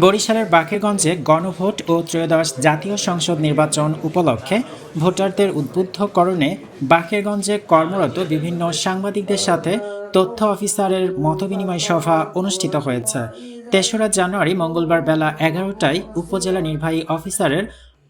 বরিশালের বাকেরগঞ্জে গণভোট ও ত্রয়োদশ জাতীয় সংসদ নির্বাচন উপলক্ষে ভোটারদের উদ্বুদ্ধকরণে বাকেরগঞ্জে কর্মরত বিভিন্ন সাংবাদিকদের সাথে তথ্য অফিসারের মতবিনিময় সভা অনুষ্ঠিত হয়েছে। তেসরা জানুয়ারি মঙ্গলবার বেলা এগারোটায় উপজেলা নির্বাহী অফিসারের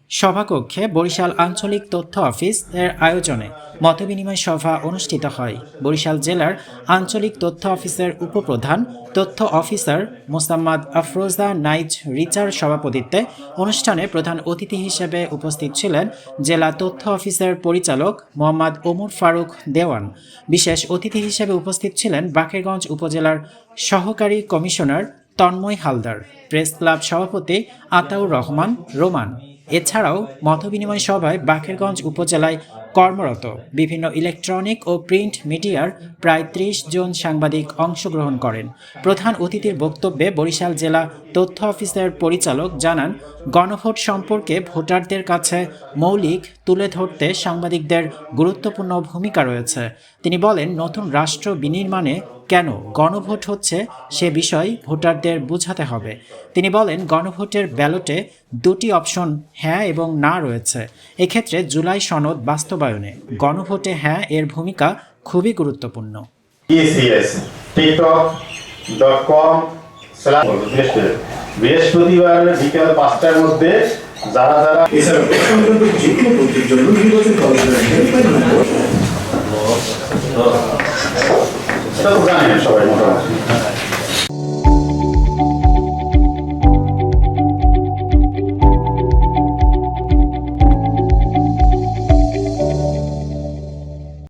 সভাকক্ষে বরিশাল আঞ্চলিক তথ্য অফিস এর আয়োজনে মতবিনিময় সভা অনুষ্ঠিত হয়। বরিশাল জেলার আঞ্চলিক তথ্য অফিসের উপপ্রধান তথ্য অফিসার মোসাম্মদ আফরোজা নাইজ রিচার সভাপতিত্বে অনুষ্ঠানে প্রধান অতিথি হিসেবে উপস্থিত ছিলেন জেলা তথ্য অফিসের পরিচালক মোহাম্মদ ওমর ফারুক দেওয়ান। বিশেষ অতিথি হিসেবে উপস্থিত ছিলেন বাকেরগঞ্জ উপজেলার সহকারী commissioner Tanmoy Haldar, press club সভাপতি আতাউর রহমান, রোমান। এছাড়াও মতবিনিময় সভায় বাকেরগঞ্জ উপজেলায় কর্মরত। বিভিন্ন ইলেকট্রনিক ও প্রিন্ট মিডিয়ার প্রায় ত্রিশ জন সাংবাদিক অংশগ্রহণ করেন। প্রধান অতিথির বক্তব্যে বরিশাল জেলা তথ্য অফিসের পরিচালক জানান, গণভোট সম্পর্কে ভোটারদের কাছে মৌলিক তুলে ধরতে সাংবাদিকদের গুরুত্বপূর্ণ ভূমিকা রয়েছে। তিনি বলেন, নতুন রাষ্ট্র বিনির্মাণে কেন গণভোট হচ্ছে সে বিষয় ভোটারদের বোঝাতে হবে। তিনি বলেন, গণভোটের ব্যালটে দুটি অপশন হ্যাঁ এবং না রয়েছে। এক্ষেত্রে জুলাই সনদ বাস্তবায়নে গণভোটে হ্যাঁ এর ভূমিকা খুবই গুরুত্বপূর্ণ। বৃহস্পতিবার বিকেল পাঁচটার মধ্যে যারা যারা জন্য সবাই মোটামুটি।